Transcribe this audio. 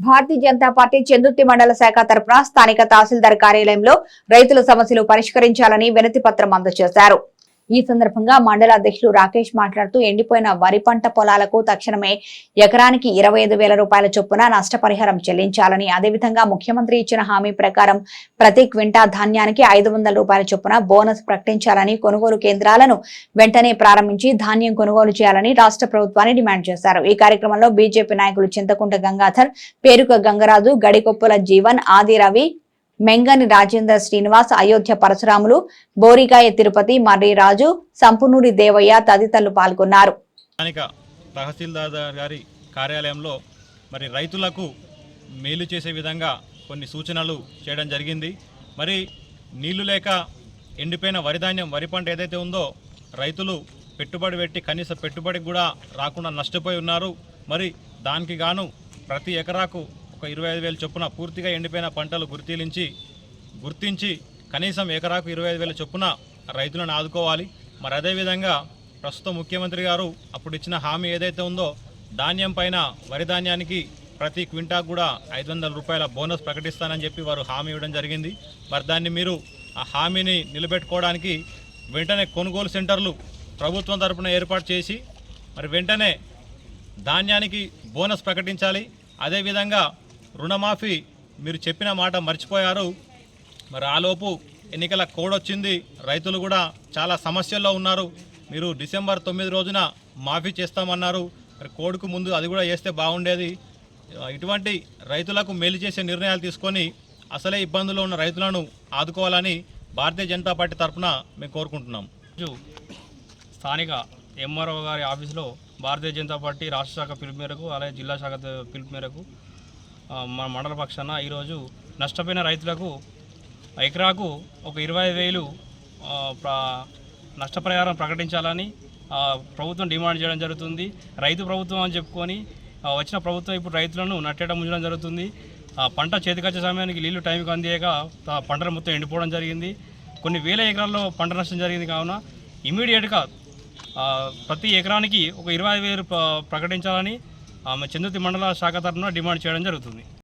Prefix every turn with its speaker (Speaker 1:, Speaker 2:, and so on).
Speaker 1: Bharatiya Janata party Chandurthi మండల శాఖ తరఫున స్థానిక తహసీల్దార్ కార్యాలయంలో రైతుల సమస్యలు పరిష్కరించాలని వినతి పత్రం అందజేశారు. ఈ సందర్భంగా మండల అధ్యక్షులు రాకేష్ మాట్లాడుతూ ఎండిపోయిన వరి పంట పొలాలకు తక్షణమే ఎకరానికి ఇరవై ఐదు వేల రూపాయల చొప్పున నష్టపరిహారం చెల్లించాలని అదేవిధంగా ముఖ్యమంత్రి ఇచ్చిన హామీ ప్రకారం ప్రతి క్వింటా ధాన్యానికి ఐదు వందల రూపాయల చొప్పున బోనస్ ప్రకటించాలని కొనుగోలు కేంద్రాలను వెంటనే ప్రారంభించి ధాన్యం కొనుగోలు చేయాలని రాష్ట్ర ప్రభుత్వాన్ని డిమాండ్ చేశారు. ఈ కార్యక్రమంలో బీజేపీ నాయకులు చింతకుంట గంగాధర్ పేరుక గంగరాజు గడికొప్పుల జీవన్ ఆది రవి మెంగని రాజేందర్ శ్రీనివాస్ అయోధ్య పరశురాములు బోరిగాయ తిరుపతి మర్రి రాజు సంపునూరి దేవయ్య తదితరులు పాల్గొన్నారు.
Speaker 2: స్థానిక తహసీల్దార్ గారి కార్యాలయంలో మరి రైతులకు మేలు చేసే విధంగా కొన్ని సూచనలు చేయడం జరిగింది. మరి నీళ్ళు లేక ఎండిపోయిన వరిధాన్యం వరి పంట ఏదైతే ఉందో రైతులు పెట్టుబడి పెట్టి కనీస పెట్టుబడికి కూడా రాకుండా నష్టపోయి ఉన్నారు. మరి దానికి గాను ప్రతి ఎకరాకు ఒక ఇరవై ఐదు వేల చొప్పున పూర్తిగా ఎండిపోయిన పంటలు గుర్తించి గుర్తించి కనీసం ఎకరాకు ఇరవై ఐదు వేల చొప్పున రైతులను ఆదుకోవాలి. మరి అదేవిధంగా ప్రస్తుత ముఖ్యమంత్రి గారు అప్పుడు ఇచ్చిన హామీ ఏదైతే ఉందో ధాన్యం పైన వరి ధాన్యానికి ప్రతి క్వింటాకు కూడా ఐదు వందల రూపాయల బోనస్ ప్రకటిస్తానని చెప్పి వారు హామీ ఇవ్వడం జరిగింది. మరి దాన్ని మీరు ఆ హామీని నిలబెట్టుకోవడానికి వెంటనే కొనుగోలు సెంటర్లు ప్రభుత్వం తరపున ఏర్పాటు చేసి మరి వెంటనే ధాన్యానికి బోనస్ ప్రకటించాలి. అదేవిధంగా రుణమాఫీ మీరు చెప్పిన మాట మర్చిపోయారు. మరి ఆలోపు ఎన్నికల కోడ్ వచ్చింది రైతులు కూడా చాలా సమస్యల్లో ఉన్నారు. మీరు డిసెంబర్ తొమ్మిది రోజున మాఫీ చేస్తామన్నారు. మరి కోడ్కు ముందు అది కూడా చేస్తే బాగుండేది. ఇటువంటి రైతులకు మేలు చేసే నిర్ణయాలు తీసుకొని అసలే ఇబ్బందుల్లో ఉన్న రైతులను ఆదుకోవాలని భారతీయ జనతా పార్టీ తరఫున మేము కోరుకుంటున్నాం.
Speaker 3: స్థానిక ఎంఆర్ఓ గారి ఆఫీసులో భారతీయ జనతా పార్టీ రాష్ట్ర శాఖ పిలుపు మేరకు అలాగే జిల్లా శాఖ పిలుపు మేరకు మన మండల పక్షాన ఈరోజు నష్టపోయిన రైతులకు ఎకరాకు ఒక ఇరవై వేలు నష్టపరిహారం ప్రకటించాలని ప్రభుత్వం డిమాండ్ చేయడం జరుగుతుంది. రైతు ప్రభుత్వం అని చెప్పుకొని వచ్చిన ప్రభుత్వం ఇప్పుడు రైతులను నట్టేయడం ముంచడం జరుగుతుంది. ఆ, పంట చేతికొచ్చే సమయానికి నీళ్ళు టైంకి అందేక పంటలు మొత్తం ఎండిపోవడం జరిగింది. కొన్ని వేల ఎకరాల్లో పంట నష్టం జరిగింది కావున ఇమీడియట్గా ప్రతి ఎకరానికి ఒక ఇరవై వేలు ప్రకటించాలని ఆమె చందుర్తి మండల శాఖ తరఫున డిమాండ్ చేయడం జరుగుతుంది.